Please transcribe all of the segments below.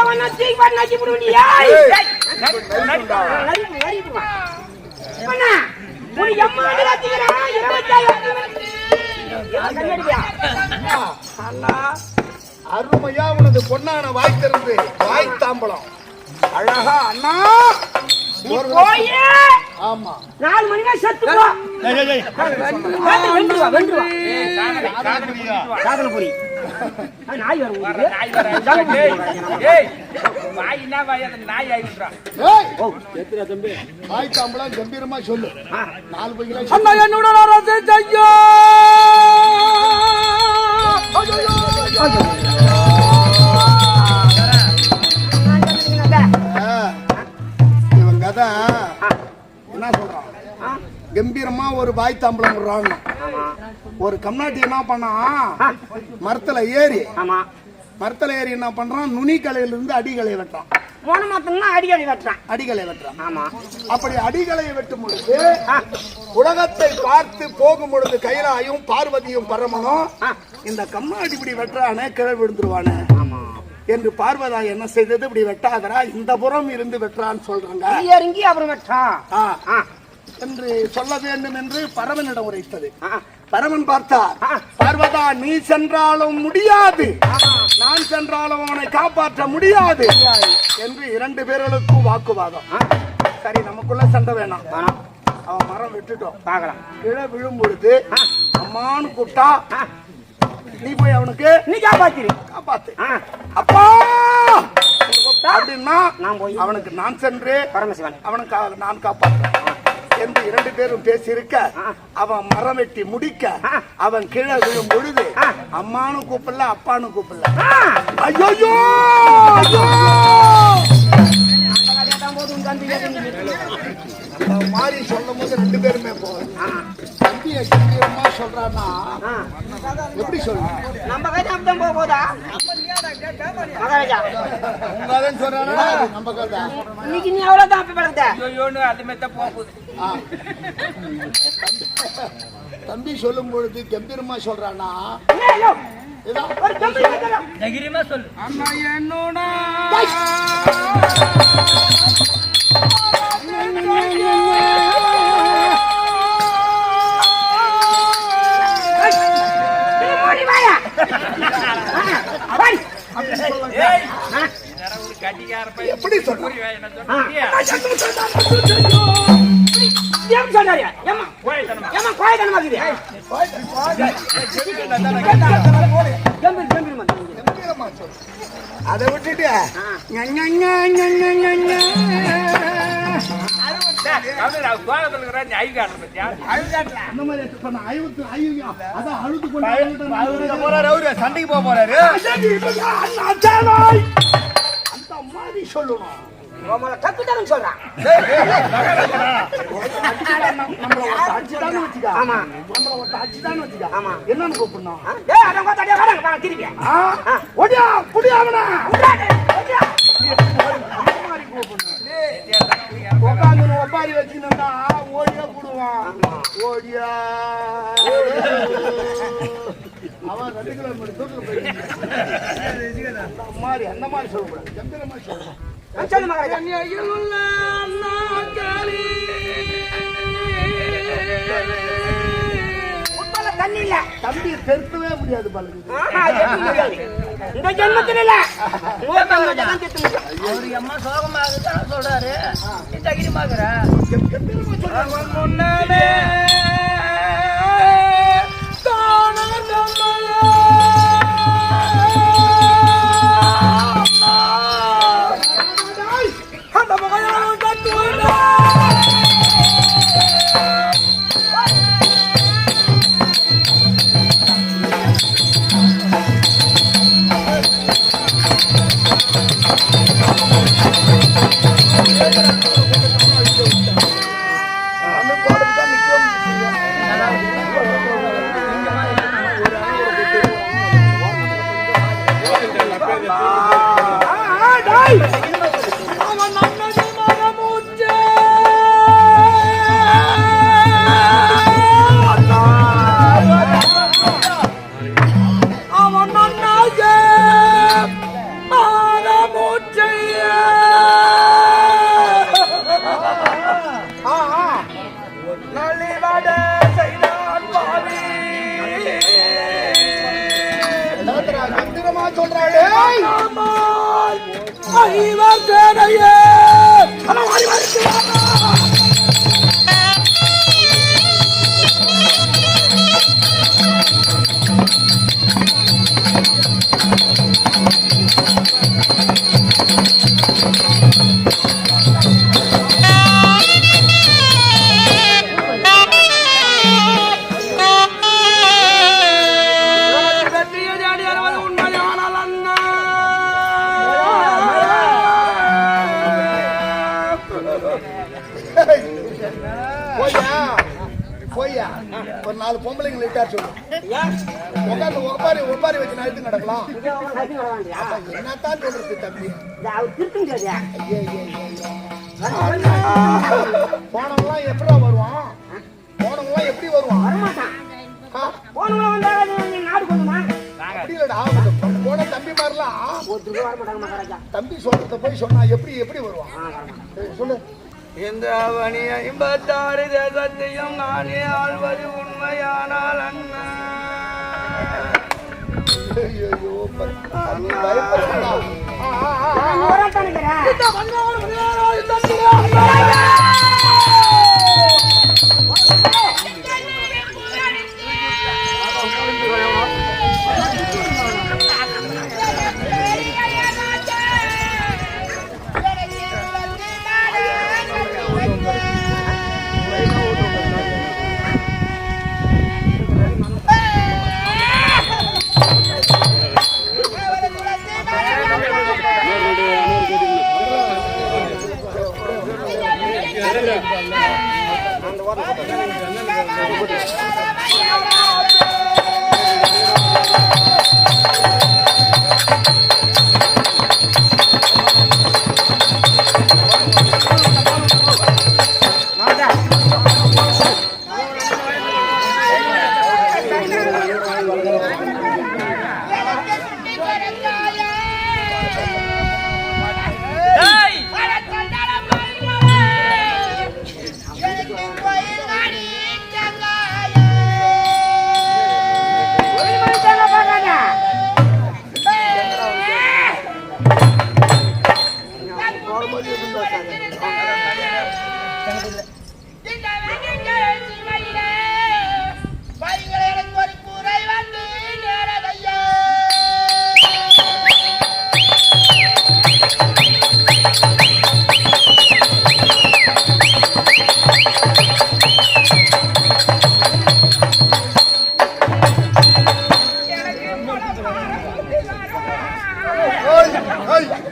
உள்ள வந்தா தூக்கி பாட்டு நக்கி எம்மா அருமையா உனது பொன்னான வாய் திறந்து வாய் தாம்பலம் அழகா அண்ணா போய்! ஆமா. நாலு மணிக்கா செத்து போ வென்று- வென்றுவா வென்றுவா சாதனை நாய் என்ன வாய்? அந்த நாய் ஆகி விட்டுறான் ஏய், வாய் தாம்பலம் கம்பீரமா சொல்லு. நாலு பையில அண்ணா என்னோட அரசு செய்யோ! இவன் கதை. என்ன சொல்றான்? கம்பீரமா ஒரு வாய் தாம்பலம் விடுறாங்க ஒரு கம்நாட்டி என்ன பண்ணா? மரத்துல ஏறி. ஆமா. மரத்துல ஏறி என்ன பண்றான்? நுனி கலையில இருந்து அடிகளை வெட்டான் போன மாத்தம்னா அடிக்கடி வெட்டுறான். அடிகளை வெட்டுறான். ஆமா. அப்படி அடிகளை வெட்டும் பொழுது உலகத்தை பார்த்து போகும் பொழுது கைலாயும் பார்வதியும் பரமனும் இந்த கம்மாடி இப்படி வெட்டுறானே கிழ விழுந்துருவானே. என்று பார்வதா என்ன செய்தது? இப்படி வெட்டாதரா இந்த புறம் இருந்து வெட்டுறான்னு சொல்றாங்க. இறங்கி அப்புறம் வெட்டான் என்று சொல்ல வேண்டும் என்று பரமனிடம் உரைத்தது. பரமன் பார்த்தார் பார்வதா நீ சென்றாலும் முடியாது. நான் சென்றாலும் அவனை காப்பாற்ற முடியாது. என்று இரண்டு பேர்களுக்கும் வாக்குவாதம். சரி நமக்குள்ள சண்டை வேணாம். அவன் மரம் விட்டுட்டோம். பார்க்கலாம். கீழே விழும் பொழுது அம்மான்னு கூப்பிட்டா நீ போய் அவனுக்கு நீ காப்பாத்திரு. காப்பாத்து. அப்பா! அப்படின்னா நான் போய் அவனுக்கு நான் சென்று பரமசிவன். அவனுக்கு அவ- நான் காப்பாற்றுறேன் என்று இரண்டு பேரும் பேசியிருக்க அவன் மரம் வெட்டி முடிக்க அவன் கீழே விழும் பொழுது அம்மானு கூப்பிடல அப்பானு கூப்பிடல. ஐயோ மாதிரி சொல்லும் போது ரெண்டு பேருமே தம்பிய கம்பீரமா சொல்றான்னா எப்படி சொல்றான் நம்ம போக போதா இன்னைக்கு நீ எவ்வளவு தான் படுத்த ஐயோன்னு அது மாதிரி தான் போகுது. தம்பி சொல்லும் பொழுது கம்பீரமா சொல்றானா. தைரியமா சொல்லு. அண்ணா என்னோட. இப்ப நான் அழுத்து ஐயோ அதான் அழுது கொண்டு அழுது போறாரு அவரு சண்டைக்கு போக போறாரு சொல்லணும் உன் மேல தப்பித்தனம் சொல்றான். ஆமா. ஆமா. என்னன்னு கூப்பிடணும்? ஏய், அதான் பார்த்தாடியா, வாடா, வாடா, திருப்பி. ஆ? ஒடியா புடியா அவனா உண்டாடு, ஓடியா. உட்காந்து ஒப்பாரி வச்சுனா ஓடியா போடுவான் ஓடியா அவன் ரெண்டு கிலோமீட்டர் தூரத்துல போயிருக்கான். அந்த மாதிரி அந்த மாதிரி சொல்லக்கூடாது கம்பீரமா சொல்லணும் ஆ, சொல்லு மகாராஜா. தண்ணி இல்ல. தம்பி திருத்தவே முடியாது பாருங்க ஆஹா, அது எப்படி முடியாது? இந்த ஜென்மத்தில் இல்ல உங்க ஜென்மத்தில் தான் திருத்த முடியும். அவரு அம்மா சோகமாக சொல்றாரு நீ தைரியமாக்குற கம்பீரமா சொல்றாங்க முன்னாலே ஐவர் சேனையே அம்மா, வாரி, நாலு பொம்பளைங்களை விட்டா சொல்லு உட்காந்து ஒப்பாரி ஒப்பாரி வச்சு நழுத்து நடக்கலாம். என்னத்தான் சொல்றது தம்பி. போனவங்களாம் எப்படா வருவான்? போனவங்களாம் எப்படி வருவான்? போன தம்பி மாதிரிலாம் தம்பி சொல்றத போய் சொன்னா எப்படி எப்படி வருவான்? சொல்லு. இந்த அவனி ஐம்பத்தாறு தேசத்தையும் நானே ஆள்வது உண்மையானால் அண்ணா. ஐயோ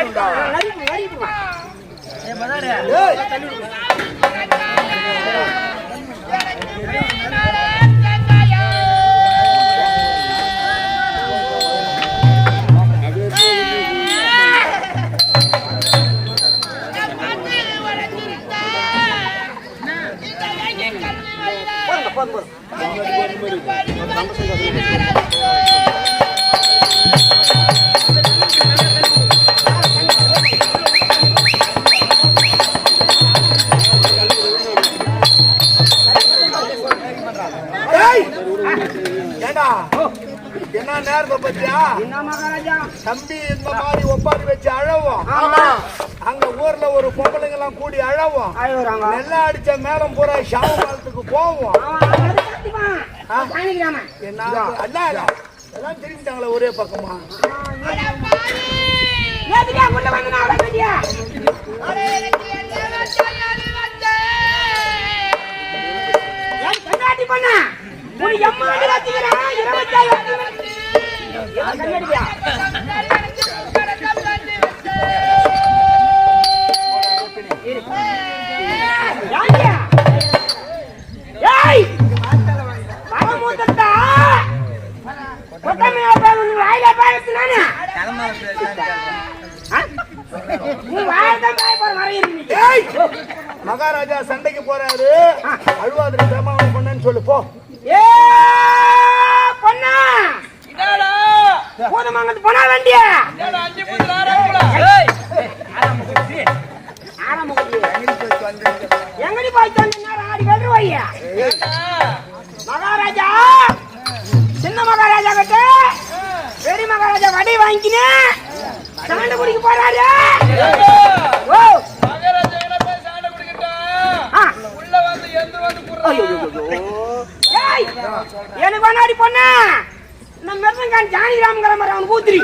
நரிப்பு நரிப்புமா தம்பி இந்த மாதிரி ஒப்பாரி வச்சு அழவும். அங்க ஊர்ல ஒரு பொம்பளைங்க கூடி அழவும். நல்லா அடிச்ச மேலம் பூரா ஷாவு காலத்துக்கு போவோம் என்ன? எல்லாம் ஒரே பக்கமா? பண்ண? கண்ணடியா. மகாராஜா சண்டைக்கு போறாரு. அழுவாதிரி பிரமாவை பண்ணு சொல்லு போ. ஏ போதுமாங்கிறது போனா வேண்டிய? எங்கடி வந்த நேரம் ஆடி வெள்ளுவாய்யா மகாராஜா சின்ன மகாராஜா கிட்ட பெரிய மகாராஜா வடி வாங்கிக்கினே சண்டை குடிக்க போறாரு. ஓ. மகாராஜா என்ன போய் சாண்டை குடிக்கிட்டா? ஆ. உள்ள வந்து எந்த வந்து குடுறா. ஏய் எனக்கு கொண்டாடி பொண்ணு? நம்ம ஜானி ராமங்கிற மாதிரி அவன் கூத்திரி